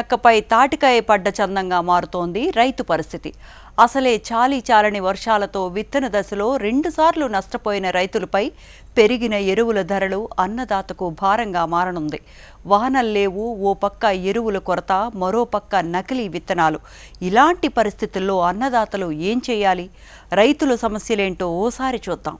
నక్కపై తాటికాయ పడ్డ చందంగా మారుతోంది రైతు పరిస్థితి. అసలే చాలీ చాలని వర్షాలతో విత్తన దశలో రెండుసార్లు నష్టపోయిన రైతులపై పెరిగిన ఎరువుల ధరలు అన్నదాతకు భారంగా మారనుంది. వాహనాలు లేవు ఓ పక్క ఎరువుల కొరత మరో పక్క నకిలీ విత్తనాలు. ఇలాంటి పరిస్థితుల్లో అన్నదాతలు ఏం చేయాలి? రైతుల సమస్యలేంటో ఓసారి చూద్దాం.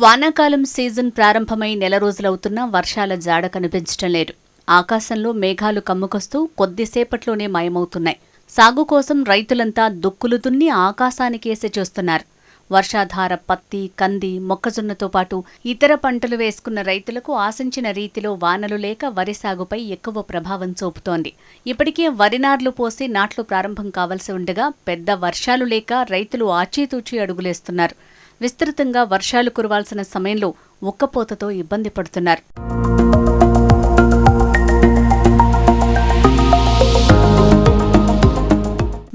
వానాకాలం సీజన్ ప్రారంభమై నెల రోజులవుతున్నా వర్షాల జాడ కనిపించటం లేదు. ఆకాశంలో మేఘాలు కమ్ముకొస్తూ కొద్దిసేపట్లోనే మాయమవుతున్నాయి. సాగు కోసం రైతులంతా దుక్కులు దున్ని ఆకాశానికేసి చూస్తున్నారు. వర్షాధార పత్తి కంది మొక్కజొన్నతో పాటు ఇతర పంటలు వేసుకున్న రైతులకు ఆశించిన రీతిలో వానలు లేక వరి సాగుపై ఎక్కువ ప్రభావం చూపుతోంది. ఇప్పటికే వరి నార్లు పోసి నాట్లు ప్రారంభం కావలసి ఉండగా పెద్ద వర్షాలు లేక రైతులు ఆచితూచి అడుగులేస్తున్నారు. విస్తృతంగా వర్షాలు కురవాల్సిన సమయంలో ఉక్కపోతతో ఇబ్బంది పడుతున్నారు.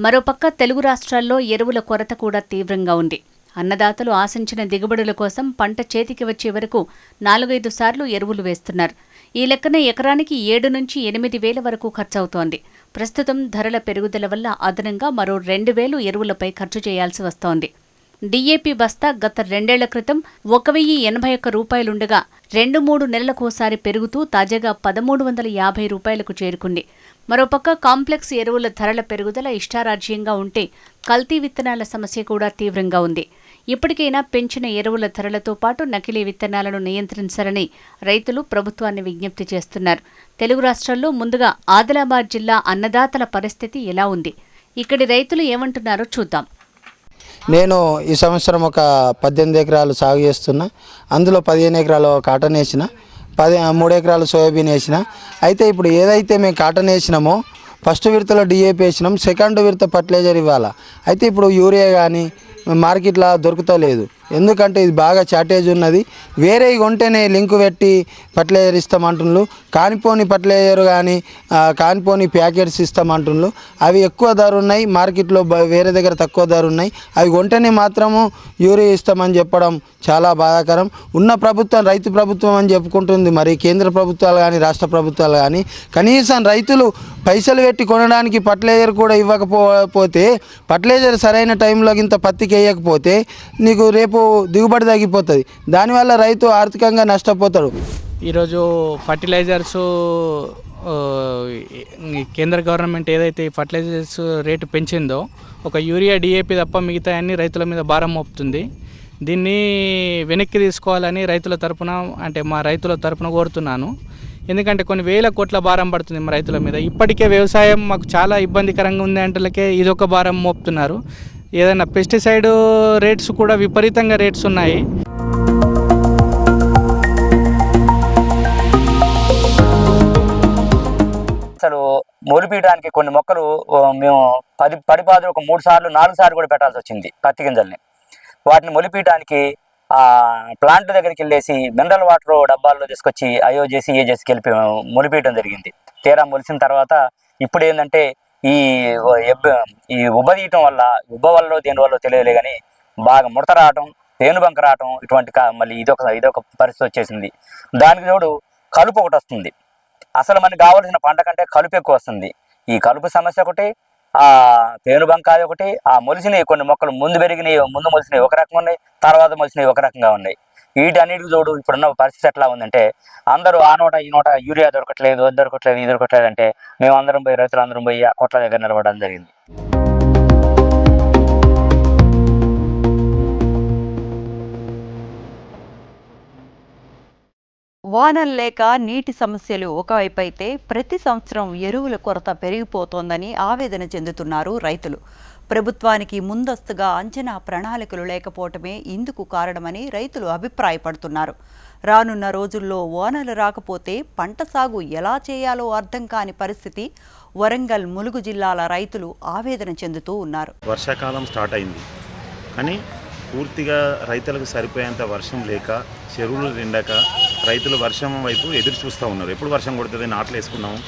మరోపక్క తెలుగు రాష్ట్రాల్లో ఎరువుల కొరత కూడా తీవ్రంగా ఉంది. అన్నదాతలు ఆశించిన దిగుబడుల కోసం పంట చేతికి వచ్చే వరకు నాలుగైదు సార్లు ఎరువులు వేస్తున్నారు. ఈ లెక్కన ఎకరానికి ఏడు నుంచి ఎనిమిది వేల వరకు ఖర్చవుతోంది. ప్రస్తుతం ధరల పెరుగుదల వల్ల అదనంగా మరో రెండు వేలు ఎరువులపై ఖర్చు చేయాల్సి వస్తోంది. డీఏపీ బస్తా గత రెండేళ్ళ క్రితం ఒక వెయ్యి ఎనభై ఒక్క రూపాయలుండగా రెండు మూడు నెలలకోసారి పెరుగుతూ తాజాగా పదమూడు వందల యాభై రూపాయలకు చేరుకుంది. మరోపక్క కాంప్లెక్స్ ఎరువుల ధరల పెరుగుదల ఇష్టారాజ్యంగా ఉంటే కల్తీ విత్తనాల సమస్య కూడా తీవ్రంగా ఉంది. ఇప్పటికైనా పెంచిన ఎరువుల ధరలతో పాటు నకిలీ విత్తనాలను నియంత్రించాలని రైతులు ప్రభుత్వాన్ని విజ్ఞప్తి చేస్తున్నారు. తెలుగు రాష్ట్రాల్లో ముందుగా ఆదిలాబాద్ జిల్లా అన్నదాతల పరిస్థితి ఎలా ఉంది? ఇక్కడి రైతులు ఏమంటున్నారో చూద్దాం. నేను ఈ సంవత్సరం ఒక పద్దెనిమిది ఎకరాలు సాగు చేస్తున్నా. అందులో పదిహేను ఎకరాలు కాటన్ వేసిన. పది మూడు ఎకరాలు సోయాబీన్ వేసిన. అయితే ఇప్పుడు ఏదైతే మేము కాటన్ వేసినామో ఫస్ట్ విడతలో డిఏపి వేసినాం సెకండ్ విడత ఫర్టిలైజర్ ఇవ్వాలా. అయితే ఇప్పుడు యూరియా కానీ మార్కెట్లో దొరుకుతలేదు. ఎందుకంటే ఇది బాగా షార్టేజ్ ఉన్నది. వేరే కొంటేనే లింక్ పెట్టి ఫర్టిలైజర్ ఇస్తామంటుండ్రు కానిపోని ఫర్టిలైజర్ కానీ కానిపోని ప్యాకెట్స్ ఇస్తామంటుండ్రు అవి ఎక్కువ ధర ఉన్నాయి. మార్కెట్లో బ- వేరే దగ్గర తక్కువ ధర ఉన్నాయి. అవి కొంటేనే మాత్రము యూరియా ఇస్తామని చెప్పడం చాలా బాధాకరం. ఉన్న ప్రభుత్వం రైతు ప్రభుత్వం అని చెప్పుకుంటుంది. మరి కేంద్ర ప్రభుత్వాలు కానీ రాష్ట్ర ప్రభుత్వాలు కానీ కనీసం రైతులు పైసలు పెట్టి కొనడానికి ఫర్టిలైజర్ కూడా ఇవ్వకపోతే ఫర్టిలైజర్ సరైన టైంలో ఇంత పత్తికి వేయకపోతే నీకు రేపు దిగుబడి తగ్గిపోతుంది. దానివల్ల రైతు ఆర్థికంగా నష్టపోతాడు. ఈరోజు ఫర్టిలైజర్స్ కేంద్ర గవర్నమెంట్ ఏదైతే ఫర్టిలైజర్స్ రేటు పెంచిందో ఒక యూరియా డిఏపి తప్ప మిగతా అన్ని రైతుల మీద భారం మోపుతుంది. దీన్ని వెనక్కి తీసుకోవాలని రైతుల తరపున అంటే మా రైతుల తరపున కోరుతున్నాను. ఎందుకంటే కొన్ని వేల కోట్ల భారం పడుతుంది మా రైతుల మీద. ఇప్పటికే వ్యవసాయం మాకు చాలా ఇబ్బందికరంగా ఉంది అంటలకే ఇది ఒక భారం మోపుతున్నారు. ఏదైనా పెస్టిసైడ్ రేట్స్ కూడా విపరీతంగా రేట్స్ ఉన్నాయి. అసలు మొలిపీయడానికి కొన్ని మొక్కలు మేము పది పడిపాదు ఒక మూడు సార్లు నాలుగు సార్లు కూడా పెట్టాల్సి వచ్చింది పత్తి గింజల్ని. వాటిని మొలిపీయడానికి ఆ ప్లాంట్ దగ్గరికి వెళ్ళేసి మినరల్ వాటర్ డబ్బాల్లో తీసుకొచ్చి అయో చేసి ఏ చేసి కలిపి మొలిపీయడం జరిగింది. తీరా మొలిసిన తర్వాత ఇప్పుడు ఏంటంటే ఈ ఈ ఉబ్బ తీయటం వల్ల ఉబ్బ వల్ల దేని వల్ల తెలియలే కానీ బాగా ముడత రావటం పేనుబంక రావటం ఇటువంటి మళ్ళీ ఇదొక ఇదొక పరిస్థితి వచ్చేసింది. దానికి తోడు కలుపు ఒకటి వస్తుంది. అసలు మనకి కావాల్సిన పంట కంటే కలుపు ఎక్కువ వస్తుంది. ఈ కలుపు సమస్య ఒకటి ఆ పేనుబంక అది ఒకటి ఆ మొలిసినవి కొన్ని మొక్కలు ముందు పెరిగినవి ముందు మొలిసినవి ఒక రకంగా ఉన్నాయి తర్వాత మొలిసినవి ఒక రకంగా ఉన్నాయి. వీటన్నిటికి చూడు ఇప్పుడున్న పరిస్థితి ఎట్లా ఉందంటే అందరూ ఆ నోట ఈ నోట యూరియా దొరకట్లేదు అది దొరకట్లేదు ఇది దొరకట్లేదు అంటే మేము అందరం పోయి రైతులు అందరం పోయి ఆ కొట్ల దగ్గర నిలబడడం జరిగింది. వానలు లేక నీటి సమస్యలు ఒకవైపు అయితే ప్రతి సంవత్సరం ఎరువుల కొరత పెరిగిపోతోందని ఆవేదన చెందుతున్నారు రైతులు. ప్రభుత్వానికి ముందస్తుగా అంచనా ప్రణాళికలు లేకపోవటమే ఇందుకు కారణమని రైతులు అభిప్రాయపడుతున్నారు. రానున్న రోజుల్లో ఓనలు రాకపోతే పంట సాగు ఎలా చేయాలో అర్థం కాని పరిస్థితి వరంగల్ ములుగు జిల్లాల రైతులు ఆవేదన చెందుతూ ఉన్నారు. వర్షాకాలం స్టార్ట్ అయింది. కానీ పూర్తిగా రైతులకు సరిపోయేంత వర్షం లేక చెరువులు నిండక రైతులు వర్షం వైపు ఎదురు చూస్తూ ఉన్నారు. ఎప్పుడు వర్షం కొడుతుంది? నాట్లు వేసుకున్నాము.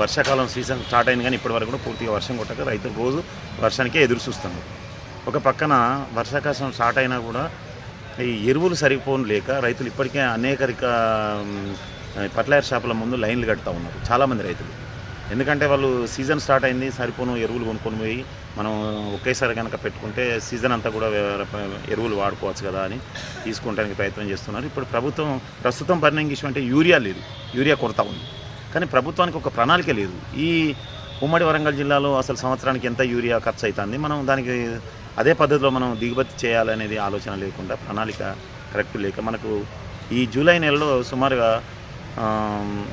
వర్షాకాలం సీజన్ స్టార్ట్ అయింది కానీ ఇప్పటి వరకు కూడా పూర్తిగా వర్షం కొట్టక రైతులు రోజు వర్షానికే ఎదురు చూస్తున్నారు. ఒక పక్కన వర్షాకాలం స్టార్ట్ అయినా కూడా ఈ ఎరువులు సరిపోను లేక రైతులు ఇప్పటికే అనేక ఫర్టిలైజర్ షాపుల ముందు లైన్లు కడుతూ ఉన్నారు చాలామంది రైతులు. ఎందుకంటే వాళ్ళు సీజన్ స్టార్ట్ అయింది సరిపోను ఎరువులు కొనుక్కొని పోయి మనం ఒకేసారి కనుక పెట్టుకుంటే సీజన్ అంతా కూడా ఎరువులు వాడుకోవచ్చు కదా అని తీసుకోవడానికి ప్రయత్నం చేస్తున్నారు. ఇప్పుడు ప్రభుత్వం ప్రస్తుతం పరిణించడం అంటే యూరియా లేదు. యూరియా కొరత ఉంది. కానీ ప్రభుత్వానికి ఒక ప్రణాళిక లేదు. ఈ ఉమ్మడి వరంగల్ జిల్లాలో అసలు సంవత్సరానికి ఎంత యూరియా ఖర్చు అవుతుంది మనం దానికి అదే పద్ధతిలో మనం దిగుబడి చేయాలనేది ఆలోచన లేకుండా ప్రణాళిక కరెక్ట్ లేక మనకు ఈ జూలై నెలలో సుమారుగా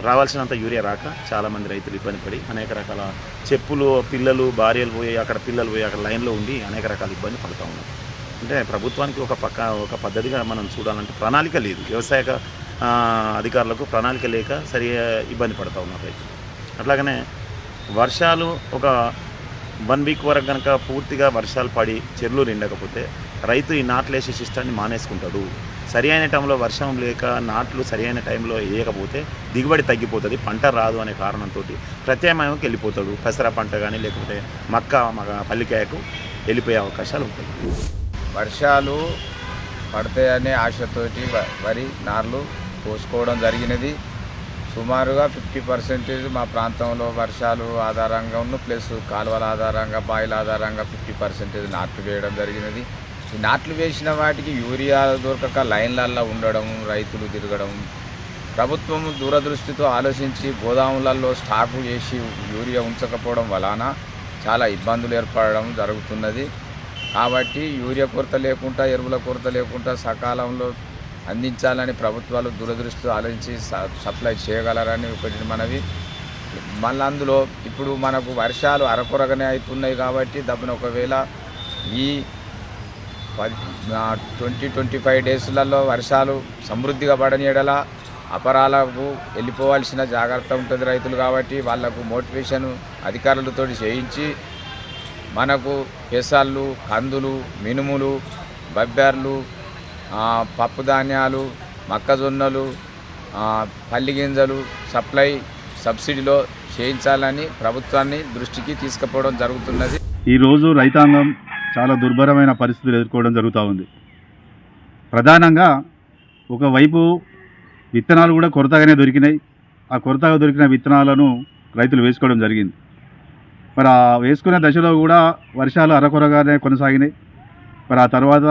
రావాల్సినంత యూరియా రాక చాలామంది రైతులు ఇబ్బంది పడి అనేక రకాల చెప్పులు పిల్లలు భార్యలు పోయి అక్కడ పిల్లలు పోయి అక్కడ లైన్లో ఉండి అనేక రకాల ఇబ్బంది పడుతూ ఉన్నారు అంటే ప్రభుత్వానికి ఒక పక్క ఒక పద్ధతిగా మనం చూడాలంటే ప్రణాళిక లేదు. వ్యవసాయ అధికారులకు ప్రణాళిక లేక సరిగా ఇబ్బంది పడుతూ ఉన్నారు రైతులు. అట్లాగనే వర్షాలు ఒక వన్ వీక్ వరకు కనుక పూర్తిగా వర్షాలు పడి చెర్లు నిండకపోతే రైతు ఈ నాట్లేసే సిస్టాన్ని మానేసుకుంటాడు. సరి అయిన టైంలో వర్షం లేక నాట్లు సరి అయిన టైంలో వేయకపోతే దిగుబడి తగ్గిపోతుంది పంట రాదు అనే కారణంతో ప్రత్యామ్నాయంకి వెళ్ళిపోతాడు. పెసర పంట కానీ లేకపోతే మక్క మగ పల్లికాయకు వెళ్ళిపోయే అవకాశాలు ఉంటాయి. వర్షాలు పడతాయనే ఆశతోటి వ- వరి నార్లు పోసుకోవడం జరిగినది. సుమారుగా ఫిఫ్టీ పర్సెంటేజ్ మా ప్రాంతంలో వర్షాలు ఆధారంగా ఉన్న ప్లస్ కాలువల ఆధారంగా బాయిల ఆధారంగా ఫిఫ్టీ పర్సెంటేజ్ నాట్లు వేయడం జరిగినది. ఈ నాట్లు వేసిన వాటికి యూరియా దొరకక లైన్లల్లో ఉండడం రైతులు తిరగడం ప్రభుత్వం దూరదృష్టితో ఆలోచించి గోదాములలో స్టాకు చేసి యూరియా ఉంచకపోవడం వలన చాలా ఇబ్బందులు ఏర్పడడం జరుగుతున్నది. కాబట్టి యూరియా కొరత లేకుండా ఎరువుల కొరత లేకుండా సకాలంలో అందించాలని ప్రభుత్వాలు దూరదృష్టితో ఆలోచించి స- సప్లై చేయగలరని ఒకటి మనవి. మళ్ళీ అందులో ఇప్పుడు మనకు వర్షాలు అరకొరగనే అవుతున్నాయి కాబట్టి దబ్బున ఒకవేళ ఈ ట్వంటీ ట్వంటీ ఫైవ్ డేస్లలో వర్షాలు సమృద్ధిగా పడని ఎడల అపరాలకు వెళ్ళిపోవాల్సిన జాగ్రత్త ఉంటుంది రైతులు కాబట్టి వాళ్ళకు మోటివేషన్ అధికారులతో చేయించి మనకు పెసాళ్ళు కందులు మినుములు బబ్బర్లు పప్పు ధాన్యాలు మొక్కజొన్నలు పల్లి గింజలు సప్లై సబ్సిడీలో చేయించాలని ప్రభుత్వాన్ని దృష్టికి తీసుకుపోవడం జరుగుతున్నది. ఈరోజు రైతాంగం చాలా దుర్భరమైన పరిస్థితులు ఎదుర్కోవడం జరుగుతూ ఉంది. ప్రధానంగా ఒకవైపు విత్తనాలు కూడా కొరతగానే దొరికినాయి. ఆ కొరతగా దొరికిన విత్తనాలను రైతులు వేసుకోవడం జరిగింది. మరి ఆ వేసుకునే దశలో కూడా వర్షాలు అరకొరగానే కొనసాగినాయి. మరి ఆ తర్వాత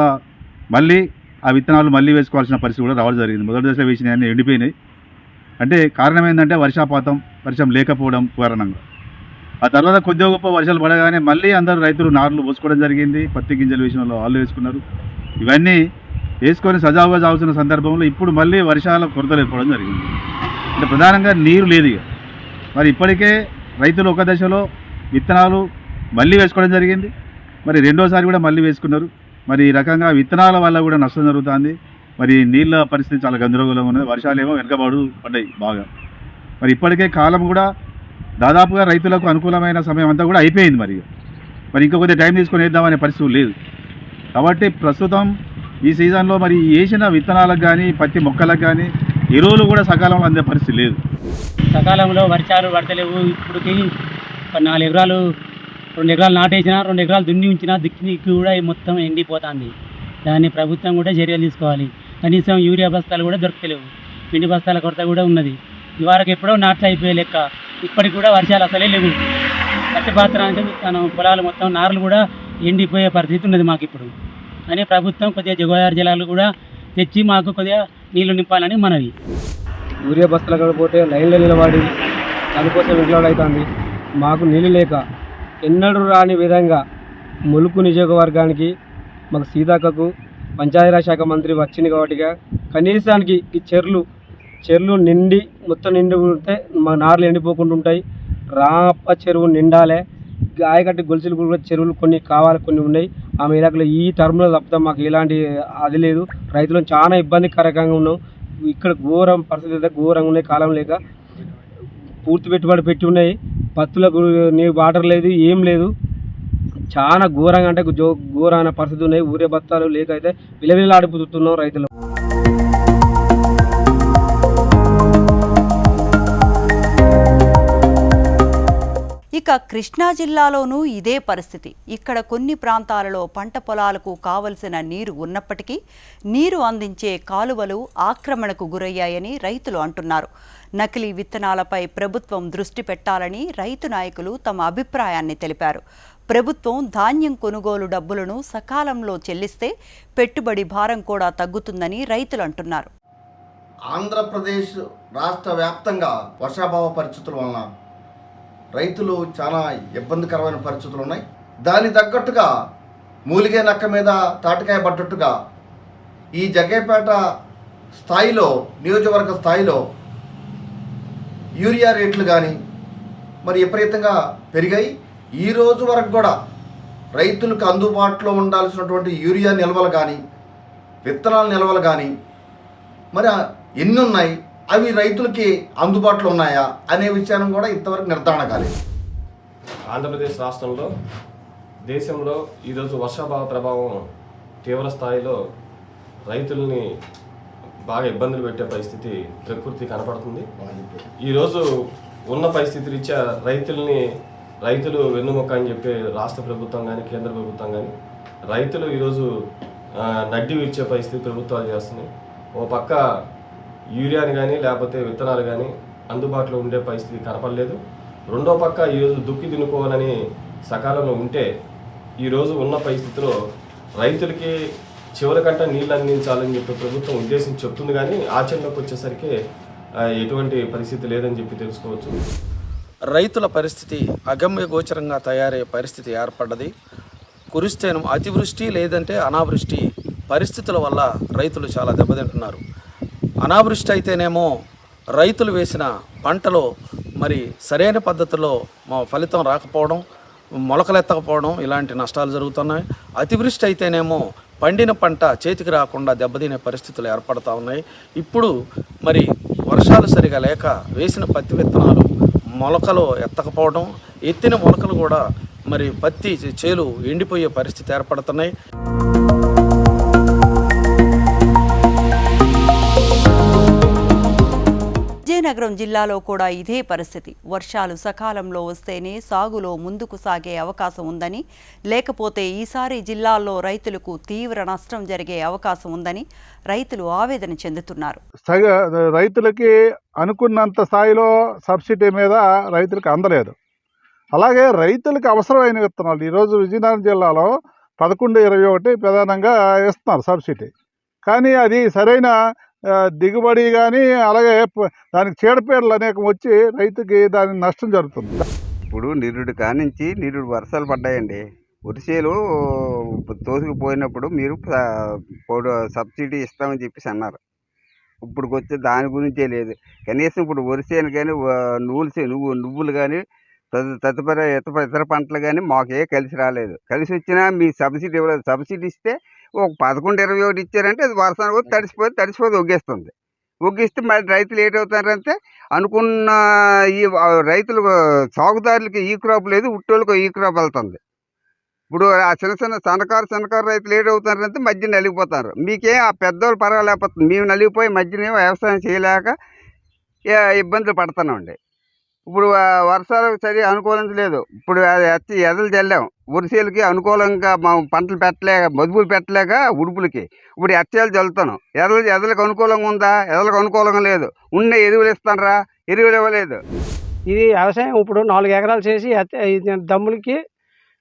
మళ్ళీ ఆ విత్తనాలు మళ్ళీ వేసుకోవాల్సిన పరిస్థితి కూడా రావడం జరిగింది. మొదటి దశలో వేసినవి అన్నీ ఎండిపోయినాయి. అంటే కారణం ఏంటంటే వర్షాపాతం వర్షం లేకపోవడం కారణంగా. ఆ తర్వాత కొద్దిగా గొప్ప వర్షాలు పడగానే మళ్ళీ అందరూ రైతులు నార్లు పోసుకోవడం జరిగింది. పత్తి గింజలు వేసిన వాళ్ళు వేసుకున్నారు. ఇవన్నీ వేసుకొని సజావుగా సాగుతున్న సందర్భంలో ఇప్పుడు మళ్ళీ వర్షాల కొరతలు ఏర్పడడం జరిగింది. అంటే ప్రధానంగా నీరు లేదు ఇక. మరి ఇప్పటికే రైతులు ఒక దశలో విత్తనాలు మళ్ళీ వేసుకోవడం జరిగింది. మరి రెండోసారి కూడా మళ్ళీ వేసుకున్నారు. మరి ఈ రకంగా విత్తనాల వల్ల కూడా నష్టం జరుగుతుంది. మరి నీళ్ళ పరిస్థితి చాలా గందరగోళంగా ఉన్నది. వర్షాలు ఏమో వెనకబడు పడ్డాయి బాగా. మరి ఇప్పటికే కాలం కూడా దాదాపుగా రైతులకు అనుకూలమైన సమయం అంతా కూడా అయిపోయింది మరి. మరి ఇంకా కొద్దిగా టైం తీసుకొని వేద్దామనే పరిస్థితి లేదు. కాబట్టి ప్రస్తుతం ఈ సీజన్లో మరి వేసిన విత్తనాలకు కానీ పత్తి మొక్కలకు కానీ ఎరువులు కూడా సకాలంలో అందే పరిస్థితి లేదు. సకాలంలో వర్షాలు పడతలేవు. ఇప్పటికి నాలుగు ఎకరాలు రెండు ఎకరాలు నాటేసినా రెండు ఎకరాలు దున్ని ఉంచినా దుక్కి కూడా మొత్తం ఎండిపోతుంది. దాన్ని ప్రభుత్వం కూడా చర్యలు తీసుకోవాలి. కనీసం యూరియా బస్తాలు కూడా దొరకలేవు. పిండి బస్తాల కొరత కూడా ఉన్నది. ఇవరకు ఎప్పుడో నాట్లు అయిపోయే లెక్క. ఇప్పటికి కూడా వర్షాలు అసలే లేవు. వర్షపాత్రానికి తన పొలాలు మొత్తం నారలు కూడా ఎండిపోయే పరిస్థితి ఉన్నది మాకు ఇప్పుడు. అని ప్రభుత్వం కొద్దిగా గోదావరి జలాలు కూడా తెచ్చి మాకు కొద్దిగా నీళ్ళు నింపాలని మనవి. యూరియా బస్తాలు పోతే లైన్లో నిలబడి దానికోసం ఇంట్లో అవుతుంది. మాకు నీళ్ళు లేక ఎన్నడూ రాని విధంగా ములుకు నియోజకవర్గానికి మాకు సీతాకకు పంచాయతీరాజ్ శాఖ మంత్రి వచ్చింది కాబట్టి కనీసానికి ఈ చెర్లు చెర్లు నిండి మొత్తం నిండి ఉంటే మా నార్లు ఎండిపోకుండా ఉంటాయి. రాప చెరువు నిండాలే. గాయకట్టి గొలుసులు కూడా చెరువులు కొన్ని కావాలి కొన్ని ఉన్నాయి. ఆమె ఇలాకలో ఈ టర్మ్లో తప్పితే మాకు ఎలాంటి అది లేదు. రైతులను చాలా ఇబ్బందికరంగా ఉన్నాం. ఇక్కడ ఘోరం పరిస్థితి అయితే ఘోరంగా ఉన్నాయి. కాలం లేక పూర్తి పెట్టుబడి పెట్టి ఉన్నాయి. పత్తులకు నీ వాటర్ లేదు ఏం లేదు. చాలా ఘోరంగా అంటే జో ఘోరమైన పరిస్థితి ఉన్నాయి. ఊరే బత్తాలు లేక అయితే విలవిలాడిపోతున్నాం రైతులు. ఇక కృష్ణా జిల్లాలోనూ ఇదే పరిస్థితి. ఇక్కడ కొన్ని ప్రాంతాలలో పంట పొలాలకు కావలసిన నీరు ఉన్నప్పటికీ నీరు అందించే కాలువలు ఆక్రమణకు గురయ్యాయని రైతులు అంటున్నారు. నకిలీ విత్తనాలపై ప్రభుత్వం దృష్టి పెట్టాలని రైతు నాయకులు తమ అభిప్రాయాన్ని తెలిపారు. ప్రభుత్వం ధాన్యం కొనుగోలు డబ్బులను సకాలంలో చెల్లిస్తే పెట్టుబడి భారం కూడా తగ్గుతుందని రైతులు అంటున్నారు. ఆంధ్రప్రదేశ్ రాష్ట్ర వ్యాప్తంగా వర్షాభావ పరిస్థితుల వలన రైతులు చాలా ఇబ్బందికరమైన పరిస్థితులు ఉన్నాయి. దాని తగ్గట్టుగా మూలిగే నక్క మీద తాటికాయ పడ్డట్టుగా ఈ జగేపేట స్థాయిలో నియోజకవర్గ స్థాయిలో యూరియా రేట్లు కానీ మరి విపరీతంగా పెరిగాయి. ఈ రోజు వరకు కూడా రైతులకు అందుబాటులో ఉండాల్సినటువంటి యూరియా నిల్వలు కానీ విత్తనాల నిల్వలు కానీ మరి ఎన్ని ఉన్నాయి అవి రైతులకి అందుబాటులో ఉన్నాయా? అనే విషయాన్ని కూడా ఇంతవరకు నిర్ధారణ కాలేదు. ఆంధ్రప్రదేశ్ రాష్ట్రంలో దేశంలో ఈరోజు వర్షాభావ ప్రభావం తీవ్ర స్థాయిలో రైతుల్ని బాగా ఇబ్బందులు పెట్టే పరిస్థితి ప్రకృతి కనపడుతుంది. ఈరోజు ఉన్న పరిస్థితి రీత్యా రైతుల్ని రైతులు వెన్నుముక్క అని చెప్పి రాష్ట్ర ప్రభుత్వం కానీ కేంద్ర ప్రభుత్వం కానీ రైతులు ఈరోజు నడ్డి విచ్చే పరిస్థితి ప్రభుత్వాలు చేస్తున్నాయి. ఓ పక్క యూరియాని కానీ లేకపోతే విత్తనాలు కానీ అందుబాటులో ఉండే పరిస్థితి కనపడలేదు. రెండో పక్క ఈరోజు దుక్కి దున్నుకోవాలని సకాలంలో ఉంటే ఈరోజు ఉన్న పరిస్థితిలో రైతులకి చివరికంటే నీళ్ళు అందించాలని చెప్పి ప్రభుత్వం ఉద్దేశం చెప్తుంది కానీ ఆచరణలోకి వచ్చేసరికి ఎటువంటి పరిస్థితి లేదని చెప్పి తెలుసుకోవచ్చు. రైతుల పరిస్థితి అగమ్య గోచరంగా తయారయ్యే పరిస్థితి ఏర్పడ్డది. కురిస్తేను అతివృష్టి లేదంటే అనావృష్టి పరిస్థితుల వల్ల రైతులు చాలా దెబ్బతింటున్నారు. అనావృష్టి అయితేనేమో రైతులు వేసిన పంటలో మరి సరైన పద్ధతిలో మా ఫలితం రాకపోవడం మొలకలెత్తకపోవడం ఇలాంటి నష్టాలు జరుగుతున్నాయి. అతివృష్టి అయితేనేమో పండిన పంట చేతికి రాకుండా దెబ్బతినే పరిస్థితులు ఏర్పడతా ఉన్నాయి. ఇప్పుడు మరి వర్షాలు సరిగా లేక వేసిన పత్తి విత్తనాలు మొలకలు ఎత్తకపోవడం ఎత్తిన మొలకలు కూడా మరి పత్తి చేలు ఎండిపోయే పరిస్థితి ఏర్పడుతున్నాయి. విజయనగరం జిల్లాలో కూడా ఇదే పరిస్థితి. వర్షాలు సకాలంలో వస్తేనే సాగులో ముందుకు సాగే అవకాశం ఉందని లేకపోతే ఈసారి జిల్లాల్లో రైతులకు తీవ్ర నష్టం జరిగే అవకాశం ఉందని రైతులు ఆవేదన చెందుతున్నారు. సగ రైతులకి అనుకున్నంత స్థాయిలో సబ్సిడీ మీద రైతులకు అందలేదు. అలాగే రైతులకు అవసరమైన విత్తనాలు ఈరోజు విజయనగరం జిల్లాలో పదకొండు ఇరవై ఒకటి ప్రధానంగా ఇస్తున్నారు సబ్సిడీ. కానీ అది సరైన దిగుబడి కానీ అలాగే దానికి చీడపీడలు అనేకం వచ్చి రైతుకి దాని నష్టం జరుగుతుంది. ఇప్పుడు నిరుడు కానించి నిరుడు వర్షాలు పడ్డాయండి. ఉరిసేలు తోసుకుపోయినప్పుడు మీరు సబ్సిడీ ఇస్తామని చెప్పేసి అన్నారు. ఇప్పుడు వచ్చే దాని గురించే లేదు. కనీసం ఇప్పుడు వరిసేను కానీ నువ్వులు నువ్వు నువ్వులు కానీ తదు తదుపరి ఇతర ఇతర పంటలు కానీ మాకే కలిసి రాలేదు. కలిసి వచ్చినా మీ సబ్సిడీ ఇవ్వలేదు. సబ్సిడీ ఇస్తే ఒక పదకొండు ఇరవై ఒకటి ఇచ్చారంటే అది వర్షానికి పోతే తడిసిపోతే తడిసిపోతే ఒగ్గేస్తుంది. ఒగ్గిస్తే మరి రైతులు ఏటవుతారంటే అనుకున్న ఈ రైతులు సాగుదారులకి ఈ క్రాప్ లేదు ఉట్టోళ్ళకి ఈ క్రాప్ వెళ్తుంది. ఇప్పుడు ఆ చిన్న చిన్న సన్నకారు సన్నకారు రైతులు ఏటవుతారంటే మధ్య నలిగిపోతారు. మీకే ఆ పెద్దోళ్ళు పర్వాలేకపోతుంది. మేము నలిగిపోయి మధ్యనే వ్యవసాయం చేయలేక ఏ- ఇబ్బందులు పడుతున్నామండి. ఇప్పుడు వర్షాలకు వర్షాలు సరి అనుకూలించలేదు. ఇప్పుడు అది వచ్చి ఎదలు చల్లాం వరిసేలకి అనుకూలంగా మా పంటలు పెట్టలేక మదుపులు పెట్టలేక ఉడుపులకి. ఇప్పుడు ఎచ్చలు చల్లుతాను ఎదలు ఎదలకు అనుకూలంగా ఉందా? ఎదలకు అనుకూలంగా లేదు. ఉన్న ఎరువులు ఇస్తానరా? ఎరువులు ఇవ్వలేదు. ఇది వ్యవసాయం ఇప్పుడు నాలుగు ఎకరాలు చేసి దమ్ములకి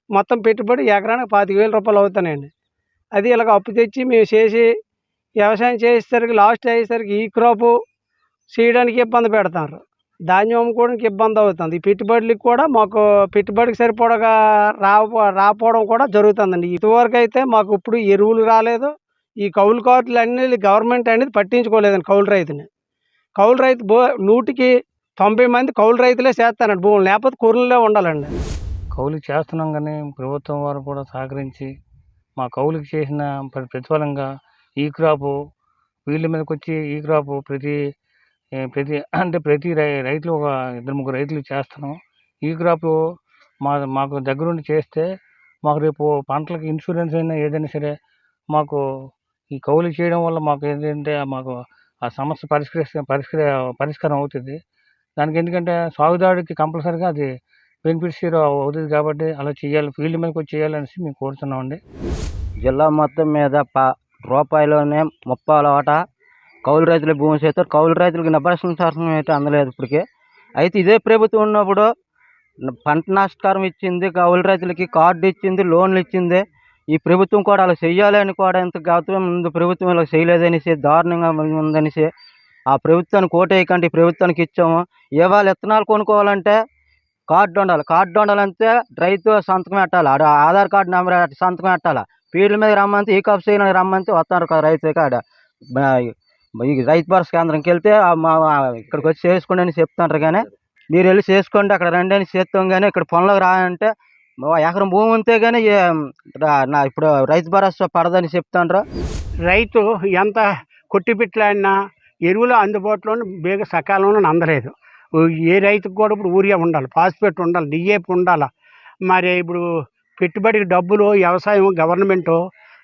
మొత్తం పెట్టుబడి ఎకరానికి పాతిక వేల రూపాయలు అవుతానండి అది ఇలాగ అప్పు తెచ్చి మేము చేసి వ్యవసాయం చేసేసరికి లాస్ట్ అయ్యేసరికి ఈ క్రాపు చేయడానికి ఇబ్బంది పెడతారు. ధాన్యం అమ్ముకోవడానికి ఇబ్బంది అవుతుంది. పెట్టుబడులకు పెట్టుబడులకి కూడా మాకు పెట్టుబడికి సరిపడగా రా రాపోవడం కూడా జరుగుతుందండి. ఇదివరకు అయితే మాకు ఇప్పుడు ఎరువులు రాలేదు. ఈ కౌలు కార్డులు అన్నీ గవర్నమెంట్ అనేది పట్టించుకోలేదండి కౌలు రైతుని. కౌలు రైతు బో నూటికి తొంభై మంది కౌలు రైతులే చేస్తానండి భూములు. లేకపోతే కూరలే ఉండాలండి. కౌలుకి చేస్తున్నాం కానీ ప్రభుత్వం వారు కూడా సహకరించి మా కౌలుకి చేసిన ప్రతిఫలంగా ఈ క్రాపు వీళ్ళ మీదకి వచ్చి ఈ క్రాపు ప్రతి ప్రతి అంటే ప్రతి రై- రైతులు ఒక ఇద్దరు ముగ్గురు రైతులు చేస్తున్నాం ఈ క్రాప్ మా మాకు దగ్గరుండి చేస్తే మాకు రేపు పంటలకు ఇన్సూరెన్స్ అయినా ఏదైనా సరే మాకు ఈ కౌలు చేయడం వల్ల మాకు ఏంటంటే మాకు ఆ సమస్య పరిష్కరిస్తే పరిష్కర పరిష్కారం అవుతుంది. దానికి ఎందుకంటే సాగుదారుడికి కంపల్సరీగా అది బెనిఫిట్స్ అవుతుంది కాబట్టి అలా చేయాలి ఫీల్డ్ మీదకి వచ్చి చేయాలనేసి మేము కోరుతున్నామండి. జిల్లా మొత్తం మీద ప రూపాయలోనే ముప్పై ఓట కౌలు రైతుల భూమి చేస్తారు. కౌలు రైతులకు నభరసం శాసనం అయితే అందలేదు ఇప్పటికే. అయితే ఇదే ప్రభుత్వం ఉన్నప్పుడు పంట నష్టకారం ఇచ్చింది కౌలు రైతులకి కార్డు ఇచ్చింది లోన్లు ఇచ్చింది. ఈ ప్రభుత్వం కూడా అలా చెయ్యాలి అని కూడా ఇంత గతం ముందు ప్రభుత్వం ఇలా చేయలేదనేసి దారుణంగా ఉందనేసి ఆ ప్రభుత్వాన్ని కోటేయకండి ఈ ప్రభుత్వానికి ఇచ్చాము. ఇవాళ విత్తనాలు కొనుక్కోవాలంటే కార్డు ఉండాలి. కార్డు ఉండాలంటే రైతు సంతకం పెట్టాలి. ఆడ ఆధార్ కార్డు నెంబర్ సంతకం పెట్టాలి. ఫీల్డ్ మీద రమ్మంటే ఈ కప్ చేయడానికి రమ్మంటే వస్తారు కదా రైతు కాడ ఈ రైతు భరోసా కేంద్రంకి వెళ్తే ఇక్కడికి వచ్చి చేసుకోండి అని చెప్తాంటారు కానీ మీరు వెళ్ళి చేసుకోండి అక్కడ రండి అని చేస్తాం కానీ ఇక్కడ పనులకు రా అంటే ఎకరం భూమి ఉంటే కానీ నా ఇప్పుడు రైతు భరోసా పడదని చెప్తాండ్రు రైతు ఎంత కొట్టిపిట్లాడినా ఎరువులు అందుబాటులోనే బేగ సకాలంలో అందలేదు. ఏ రైతుకు కూడా ఇప్పుడు ఊరియా ఉండాలి ఫాస్ఫేట్ ఉండాలి డిఏపి ఉండాలి? మరి ఇప్పుడు పెట్టుబడికి డబ్బులు వ్యవసాయం గవర్నమెంటు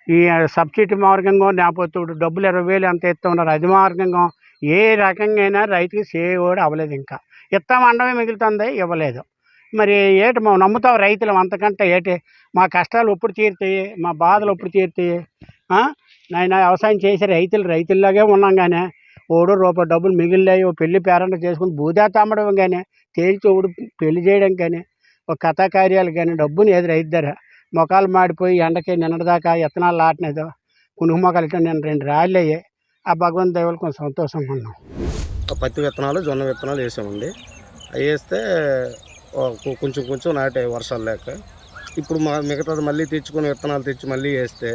ఈ సబ్సిడీ మార్గంగా లేకపోతే ఇప్పుడు డబ్బులు ఇరవై వేలు ఎంత ఇస్తూ ఉన్నారు అది మార్గంగా ఏ రకంగా అయినా రైతుకి కూడా అవ్వలేదు ఇంకా. ఇస్తామండమే మిగులుతుంది ఇవ్వలేదు. మరి ఏటి మేము నమ్ముతాం రైతులు అంతకంటే ఏటి? మా కష్టాలు ఎప్పుడు తీరుతాయి? మా బాధలు ఎప్పుడు తీరుతాయి? ఆ? నాయన వ్యవసాయం చేసే రైతులు రైతుల్లాగే ఉన్నాం కానీ ఓడు రూపాయి డబ్బులు మిగిలినాయి ఓ పెళ్ళి పేరెంట్ చేసుకుని బూదా తమ్మడం కానీ తేల్చి ఒకడు పెళ్ళి చేయడం కానీ ఒక కథా కార్యాలు కానీ డబ్బుని ఏది రైతు ధర? మొఖాలు మాడిపోయి ఎండకి నిన్నటిదాకా ఎత్తనాలు లాటనేదో కునుగు మొక్కలు ఇట్లా నేను రెండు రాళ్ళు అయ్యాయి. ఆ భగవంతు దేవులు కొంచెం సంతోషంగా ఉన్నాం. పత్తి విత్తనాలు జొన్న విత్తనాలు వేసామండి. అవి వేస్తే కొంచెం కొంచెం నాటే వర్షాలు లేక. ఇప్పుడు మా మిగతాది మళ్ళీ తెచ్చుకొని విత్తనాలు తెచ్చి మళ్ళీ వేస్తే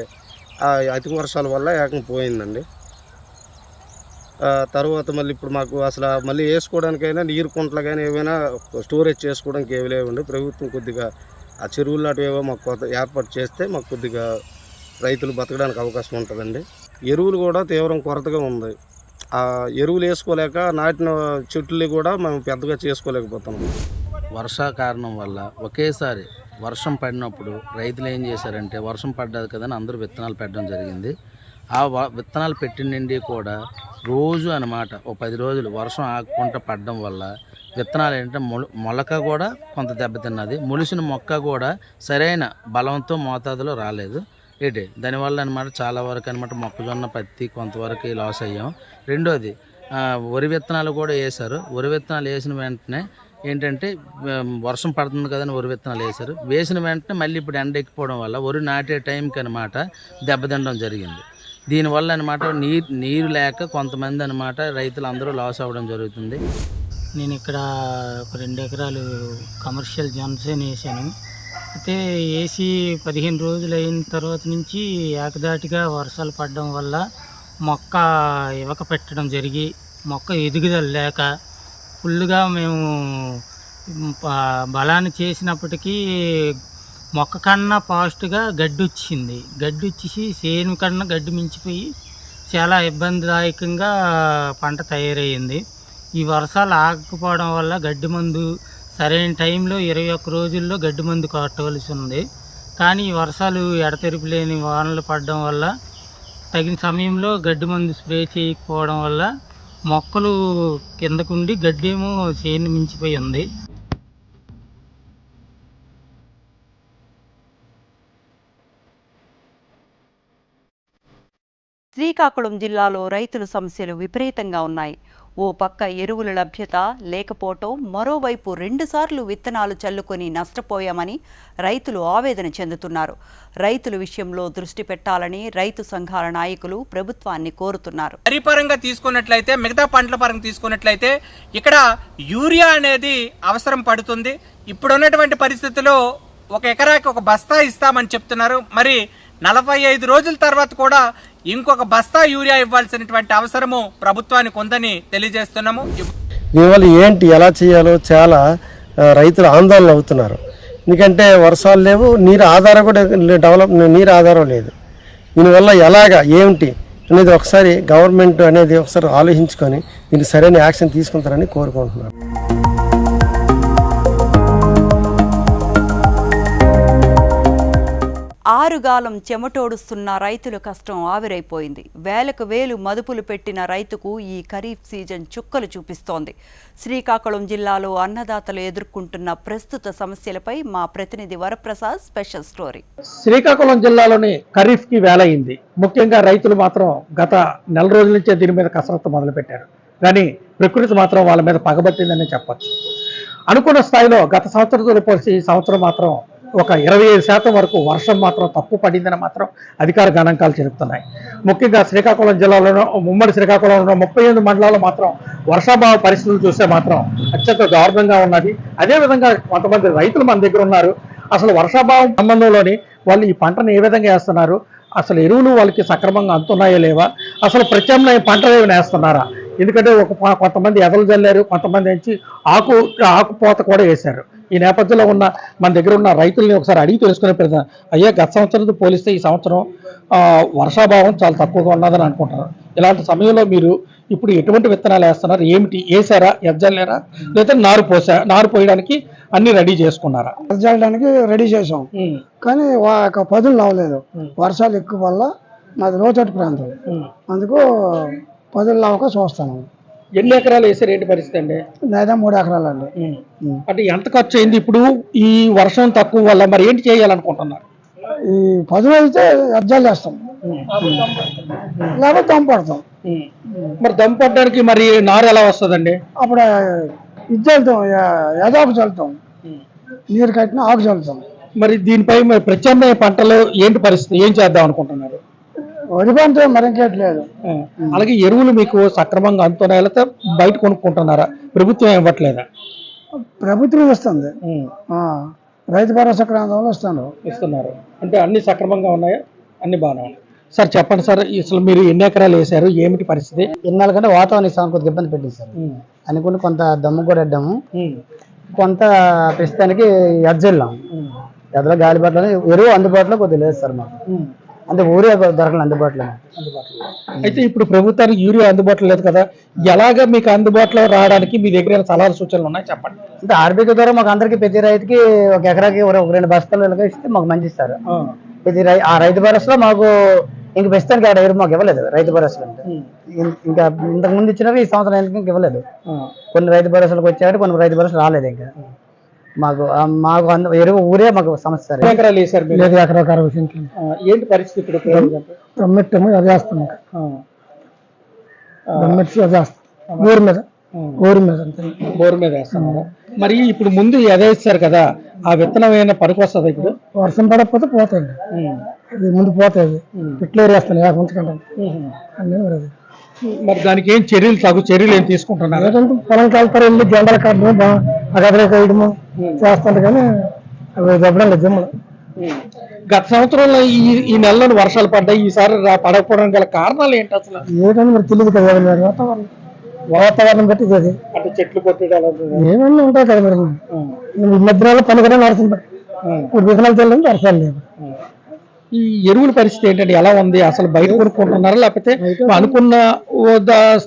అతి వర్షాల వల్ల ఏకం పోయిందండి. తర్వాత మళ్ళీ ఇప్పుడు మాకు అసలు మళ్ళీ వేసుకోవడానికైనా నీరు కుంటలు కానీ ఏమైనా స్టోరేజ్ చేసుకోవడానికి ఏమి లేవండి. ప్రభుత్వం కొద్దిగా ఆ చెరువులు లాంటివి మాకు కొత్త ఏర్పాటు చేస్తే మాకు కొద్దిగా రైతులు బతకడానికి అవకాశం ఉంటుందండి. ఎరువులు కూడా తీవ్రం కొరతగా ఉంది. ఆ ఎరువులు వేసుకోలేక నాటిన చెట్లు కూడా మేము పెద్దగా చేసుకోలేకపోతున్నాం. వర్షా కారణం వల్ల ఒకేసారి వర్షం పడినప్పుడు రైతులు ఏం చేశారంటే వర్షం పడ్డది కదా అని అందరూ విత్తనాలు పెట్టడం జరిగింది. ఆ వ- విత్తనాలు పెట్టిన నుండి కూడా రోజు అన్నమాట ఓ పది రోజులు వర్షం ఆగకుండా పడడం వల్ల విత్తనాలు ఏంటంటే మొల మొలక కూడా కొంత దెబ్బతిన్నది మొలిసిన మొక్క కూడా సరైన బలంతో మోతాదులో రాలేదు. ఏంటి? దానివల్ల అనమాట చాలా వరకు అనమాట మొక్కజొన్న పత్తి కొంతవరకు లాస్ అయ్యాం. రెండోది వరి విత్తనాలు కూడా వేశారు. వరి విత్తనాలు వేసిన వెంటనే ఏంటంటే వర్షం పడుతుంది కదని వరి విత్తనాలు వేశారు. వేసిన వెంటనే మళ్ళీ ఇప్పుడు ఎండ ఎక్కిపోవడం వల్ల వరి నాటే టైంకి అనమాట దెబ్బతినడం జరిగింది. దీనివల్ల అనమాట నీరు నీరు లేక కొంతమంది అనమాట రైతులు అందరూ లాస్ అవ్వడం జరుగుతుంది. నేను ఇక్కడ ఒక రెండు ఎకరాలు కమర్షియల్ జన్సేన్ వేసాను. అయితే వేసి పదిహేను రోజులు అయిన తర్వాత నుంచి ఏకదాటిగా వర్షాలు పడడం వల్ల మొక్క ఇవక పెట్టడం జరిగి మొక్క ఎదుగుదల లేక ఫుల్గా మేము బలాన్ని చేసినప్పటికీ మొక్క కన్నా ఫాస్ట్గా గడ్డి వచ్చింది గడ్డి వచ్చేసి సేను కన్నా గడ్డి మించిపోయి చాలా ఇబ్బందిదాయకంగా పంట తయారయ్యింది. ఈ వర్షాలు ఆగకపోవడం వల్ల గడ్డి మందు సరైన టైంలో ఇరవై ఒక్క రోజుల్లో గడ్డి మందు కొట్టవలసి ఉంది. కానీ ఈ వర్షాలు ఎడతెరిపి లేని వానలు పడడం వల్ల తగిన సమయంలో గడ్డి మందు స్ప్రే చేయకపోవడం వల్ల మొక్కలు కిందకుండి గడ్డి ఏమో చేను మించిపోయి ఉంది. శ్రీకాకుళం జిల్లాలో రైతుల సమస్యలు విపరీతంగా ఉన్నాయి. ఓ పక్క ఎరువుల లభ్యత లేకపోవటం మరోవైపు రెండుసార్లు విత్తనాలు చల్లుకొని నష్టపోయామని రైతులు ఆవేదన చెందుతున్నారు. రైతుల విషయంలో దృష్టి పెట్టాలని రైతు సంఘాల నాయకులు ప్రభుత్వాన్ని కోరుతున్నారు. వరి పరంగా తీసుకున్నట్లయితే మిగతా పంటల పరంగా తీసుకున్నట్లయితే ఇక్కడ యూరియా అనేది అవసరం పడుతుంది. ఇప్పుడున్నటువంటి పరిస్థితుల్లో ఒక ఎకరాకి ఒక బస్తా ఇస్తామని చెప్తున్నారు. మరి నలభై ఐదు రోజుల తర్వాత కూడా ఇంకొక బస్తా యూరియా ఇవ్వాల్సినటువంటి అవసరము ప్రభుత్వానికి ఉందని తెలియజేస్తున్నాము. ఇవాళ ఏంటి ఎలా చేయాలో చాలా రైతులు ఆందోళన అవుతున్నారు. ఎందుకంటే వర్షాలు లేవు నీరు ఆధారం కూడా డెవలప్ నీరు ఆధారం లేదు. దీనివల్ల ఎలాగా ఏమిటి అనేది ఒకసారి గవర్నమెంట్ అనేది ఒకసారి ఆలోచించుకొని దీనికి సరైన యాక్షన్ తీసుకుంటారని కోరుకుంటున్నాను. ఆరుగాలం చెమటోడుస్తున్న రైతుల కష్టం ఆవిరైపోయింది. వేలకు వేలు మదుపులు పెట్టిన రైతుకు ఈ ఖరీఫ్ సీజన్ చుక్కలు చూపిస్తోంది. శ్రీకాకుళం జిల్లాలో అన్నదాతలు ఎదుర్కొంటున్న ప్రస్తుత సమస్యలపై మా ప్రతినిధి వరప్రసాద్ స్పెషల్ స్టోరీ. శ్రీకాకుళం జిల్లాలోని ఖరీఫ్కి వేలైంది. ముఖ్యంగా రైతులు మాత్రం గత నెల రోజుల నుంచే దీని మీద కసరత్తు మొదలుపెట్టారు. కానీ ప్రకృతి మాత్రం వాళ్ళ మీద పగబట్టిందని చెప్పచ్చు. అనుకున్న స్థాయిలో గత సంవత్సరంతో పోల్చి ఈ సంవత్సరం మాత్రం ఒక ఇరవై ఐదు శాతం వరకు వర్షం మాత్రం తప్పు పడిందని మాత్రం అధికార గణాంకాలు చెబుతున్నాయి. ముఖ్యంగా శ్రీకాకుళం జిల్లాలోనూ ఉమ్మడి శ్రీకాకుళంలో ముప్పై ఎనిమిది మండలాల్లో మాత్రం వర్షాభావ పరిస్థితులు చూస్తే మాత్రం అత్యంత దారుణంగా ఉన్నది. అదేవిధంగా కొంతమంది రైతులు మన దగ్గర ఉన్నారు. అసలు వర్షాభావం సంబంధంలోని వాళ్ళు ఈ పంటను ఏ విధంగా వేస్తున్నారు? అసలు ఎరువులు వాళ్ళకి సక్రమంగా అందుతున్నాయో లేవా? అసలు ప్రత్యామ్నాయ పంటలు ఏమైనా వేస్తున్నారా? ఎందుకంటే ఒక కొంతమంది ఎదలు జల్లారు కొంతమంది నుంచి ఆకు ఆకుపోత కూడా వేశారు. ఈ నేపథ్యంలో ఉన్న మన దగ్గర ఉన్న రైతుల్ని ఒకసారి అడిగి తెలుసుకునే ప్రయత్నం. అయ్యా గత సంవత్సరంతో పోలిస్తే ఈ సంవత్సరం వర్షాభావం చాలా తక్కువగా ఉన్నదని అనుకుంటారు ఇలాంటి సమయంలో మీరు ఇప్పుడు ఎటువంటి విత్తనాలు వేస్తున్నారు? ఏమిటి? వేసారా ఎజ్జల్లేరా లేదా నారు పోసా నారు పోయడానికి అన్ని రెడీ చేసుకున్నారా? చేయడానికి రెడీ చేసాం కానీ ఒక పదులు నవ్వలేదు వర్షాలు ఎక్కువ వల్ల మాది లోతట్టు ప్రాంతం. అందుకు పదులు నవ్వక చూస్తాను ఎన్ని ఎకరాలు వేసారు ఏంటి పరిస్థితి అండి? లేదా మూడు ఎకరాలు అండి. అంటే ఎంత ఖర్చు అయింది ఇప్పుడు ఈ వర్షం తక్కువ వల్ల మరి ఏంటి చేయాలనుకుంటున్నారు? ఈ పదులు అయితే అజ్జాలు వేస్తాం లేకపోతే దమ్ పడతాం. మరి దమ్ పట్టడానికి మరి నారు ఎలా వస్తుందండి? అప్పుడు ఇది చల్లుతాం యదాపు చల్లుతాం. నీరు కట్టిన ఆకు చల్లుతాం. మరి దీనిపై మరి ప్రత్యామ్నాయ పంటలు ఏంటి పరిస్థితి? ఏం చేద్దాం అనుకుంటున్నారు? వరి పంట మరి ఇంకేట్లేదు అలాగే ఎరువులు మీకు సక్రమంగా అందుతున్నాయా? లేకపోతే బయట కొనుక్కుంటున్నారా? ప్రభుత్వం ఇవ్వట్లేదా? ప్రభుత్వం ఇస్తుంది. ఆ, రైతు భరోసా ప్రాంతంలో ఇస్తాను ఇస్తున్నారు. అంటే అన్ని సక్రమంగా ఉన్నాయా? అన్ని బాగానే ఉన్నాయి. సార్ చెప్పండి సార్ అసలు మీరు ఎన్ని ఎకరాలు వేసారు ఏమిటి పరిస్థితి? ఇన్నాళ్ళ కంటే వాతావరణ ఇస్తాను కొద్దిగా ఇబ్బంది పెట్టింది సార్. అనుకుంటే కొంత దమ్ము కూడా అడ్డాము కొంత ప్రస్తుతానికి ఎజ్జెళ్ళాం ఎదలో గాలి పట్ల ఎరువు అందుబాటులో కొద్దిగా లేదు సార్ మాకు. అంటే ఊరే దొరకలేదు అందుబాటులో. అయితే ఇప్పుడు ప్రభుత్వానికి యూరియా అందుబాటులో లేదు కదా ఎలాగ మీకు అందుబాటులో రావడానికి మీ దగ్గర సలహాలు సూచనలు ఉన్నాయి? చెప్పండి. అంటే ఆర్బీకే ద్వారా మాకు అందరికి ప్రతి రైతుకి ఒక ఎకరాకి ఒక రెండు బస్తాలు ఇలాగ ఇస్తే మాకు మంచి ఇస్తారు. ప్రతి రై ఆ రైతు భరోసాలో మాకు ఇంక ప్రస్తుతానికి ఆడ ఎరువు మాకు ఇవ్వలేదు రైతు భరోసా అంటే ఇం- ఇంకా ఇంతకు ముందు ఇచ్చినవి ఈ సంవత్సరం ఎందుకు ఇంక ఇవ్వలేదు. కొన్ని రైతు భరోసాలకు వచ్చారు కొన్ని రైతు భరోసా రాలేదు ఇంకా. మాకు మాకు ఎరువు ఊరే మాకు సమస్య సార్. ఎకరాలు వేసారు మీరు? లేదు ఎకరా అరవై సెంట్లు. ఏంటి పరిస్థితి ఇప్పుడు ప్రజెంట్? దమ్మెట్టము అది వేస్తాం ఇంకా ఆ. దమ్మెట్టి అది వేస్తాం ఊరి మీద. ఊరి మీద బోరు మీద వేస్తున్నారు మరి ఇప్పుడు ముందు ఎదేస్తారు కదా ఆ విత్తనం ఏమైనా పనికి వస్తుంది ఇప్పుడు? వర్షం పడకపోతే పోతాయండి. ఇది ముందు పోతాయి. ఇట్లా వేస్తాను యాభై ఉంచుకుంటాను అన్నీ మరి దానికి ఏం చర్యలు తగు చర్యలు ఏం తీసుకుంటున్నారు? ఏంటంటే పొలంకి వెళ్తారు వెళ్ళి జెండల కట్టడం అగదరే వేయడము చేస్తాను కానీ అవి దెబ్బడం లేదు జిమ్మలు గత సంవత్సరంలో ఈ ఈ నెలలో వర్షాలు పడ్డాయి ఈసారి పడకపోవడం గల కారణాలు ఏంటి అసలు? ఏంటని మరి తెలియదు కదా మరి వాతావరణం. వాతావరణం బట్టి ఇది అంటే చెట్లు కొట్టడాలు ఏమన్నా ఉంటాయి కదా మరి. ఈ మధ్యలో పని కూడా నడుస్తుంది. ఇప్పుడు విత్తనాలు చల్లని వర్షాలు లేవు. ఈ ఎరువుల పరిస్థితి ఏంటంటే ఎలా ఉంది? అసలు బయట కొనుక్కుంటున్నారా? లేకపోతే అనుకున్న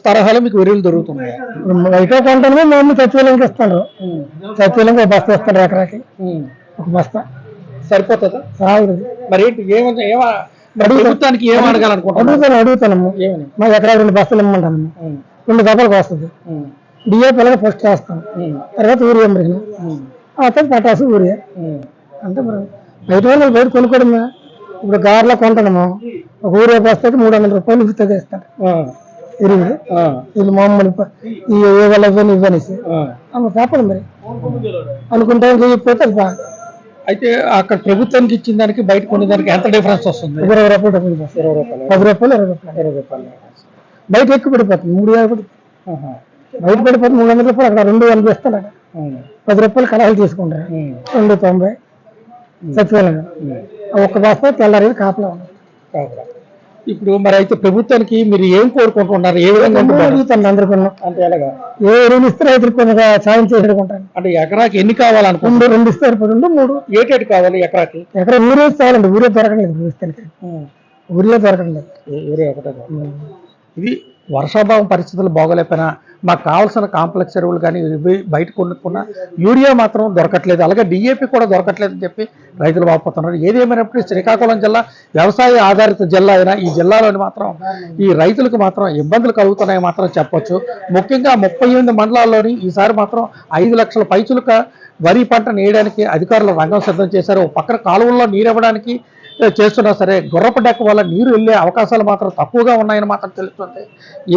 తరహాలో మీకు ఎరువులు దొరుకుతున్నాయా? బయట కొంటాను మేము సచివాలయంకి ఇస్తాను. సచివాలయంకి ఒక బస్తా ఇస్తాను ఎకరాకి. ఒక బస్తా. సరిపోతుందా? మరి ఏంటి ఏమన్నా ఏమా మరి ప్రభుత్వానికి ఏం అడగాలనుకుంటున్నారు? అడుగుతాను అడుగుతాను. ఏమని? మా ఎకరాకి రెండు బస్తాలు ఇమ్మంటాను. రెండు దఫాలకు వస్తుంది డిఏపీ అలాగే ఫస్ట్ వేస్తాం తర్వాత యూరియా మరి ఆ తర్వాత పటాసు యూరియా అంటే మరి. బయట వాళ్ళు బయట కొనుక్కోవడమే. ఇప్పుడు గార్లో కొంటాము ఒక ఊరియా బస్తాకి మూడు వందల రూపాయలు ఉచితంగా ఇస్తారు ఎరువులు వీళ్ళు మామూలు ఈ ఏ వాళ్ళ ఇవ్వని ఇవ్వనేసి. అమ్మ తప్పదు మరి. అనుకుంటే బా- అయితే అక్కడ ప్రభుత్వానికి ఇచ్చిన దానికి బయట కొనేదానికి ఎంత డిఫరెన్స్ వస్తుంది? ఇరవై రూపాయలు డబ్బులు. ఇరవై రూపాయలు. పది రూపాయలు ఇరవై రూపాయలు. ఇరవై రూపాయలు. బయట ఎక్కువ పడిపోతుంది. మూడు యాభై పడి బయట పడిపోతుంది మూడు వందల రూపాయలు అక్కడ రెండు వందలు ఇస్తాడు అక్కడ. పది రూపాయలు కళాయిలు తీసుకుంటారు. రెండు తొంభై. సచివాలయం ఆ ఒక్క బస్తా తెల్లారి కాపలా. ఇప్పుడు మరి అయితే ప్రభుత్వానికి మీరు ఏం కోరుకుంటున్నారు? ఏ విధంగా? అడుగుతాను అందరికీ అంటే ఎలాగా? ఏ ఎరువులు ఇస్తే రైతులు కొద్దిగా సాయం చేసేడుకుంటాను అంటే ఎకరాకి ఎన్ని కావాలనుకుంటున్నారు? రెండు రెండు ఇస్తే సరిపోతుంది రెండు మూడు. ఏటేటి కావాలి ఎకరాకి? ఎక్కడ ఊరే చాలండి ఊరే దొరకలేదు ప్రస్తుతానికి ఊరిలో దొరకలేదు ఏ- ఏరియా ఒకటే. ఇది వర్షాభావం పరిస్థితులు బాగోలేకపోయినా మాకు కావాల్సిన కాంప్లెక్స్ ఎరువులు కానీ బయట కొనుక్కున్న యూరియా మాత్రం దొరకట్లేదు. అలాగే డిఏపి కూడా దొరకట్లేదు అని చెప్పి రైతులు వాపోతున్నారు ఏదేమైనప్పటికీ శ్రీకాకుళం జిల్లా వ్యవసాయ ఆధారిత జిల్లా అయినా ఈ జిల్లాలోని మాత్రం ఈ రైతులకు మాత్రం ఇబ్బందులు కలుగుతున్నాయి మాత్రం చెప్పొచ్చు. ముఖ్యంగా ముప్పై ఎనిమిది మండలాల్లోని ఈసారి మాత్రం ఐదు లక్షల పైచులుక వరి పంట నేయడానికి అధికారులు రంగం సిద్ధం చేశారు. ఒక పక్కన కాలువల్లో నీరు ఇవ్వడానికి చేస్తున్నా సరే గుర్రపు డెక్క వల్ల నీరు వెళ్ళే అవకాశాలు మాత్రం తక్కువగా ఉన్నాయని మాత్రం తెలుస్తుంది.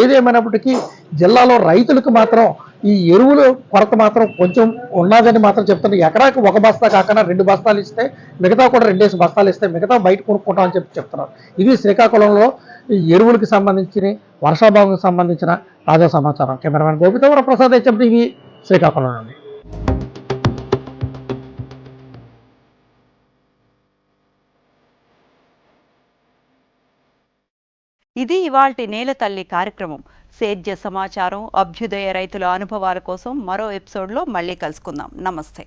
ఏదేమైనప్పటికీ జిల్లాలో రైతులకు మాత్రం ఈ ఎరువుల కొరత మాత్రం కొంచెం ఉన్నదని మాత్రం చెప్తున్నారు ఎకరాకి ఒక బస్తా కాకుండా రెండు బస్తాలు ఇస్తే మిగతా కూడా రెండేసి బస్తాలు ఇస్తే మిగతా బయట కొనుక్కుంటామని చెప్పి చెప్తున్నారు. ఇది శ్రీకాకుళంలో ఈ ఎరువులకు సంబంధించిన వర్షాభావంకి సంబంధించిన తాజా సమాచారం. కెమెరామెన్ గోపితవర ప్రసాద్ హెచ్ఎం టీవీ శ్రీకాకుళం నుండి. ఇది ఇవాల్టి నేలతల్లి కార్యక్రమం. సేద్య సమాచారం అభ్యుదయ రైతుల అనుభవాల కోసం మరో ఎపిసోడ్లో మళ్ళీ కలుసుకుందాం. నమస్తే.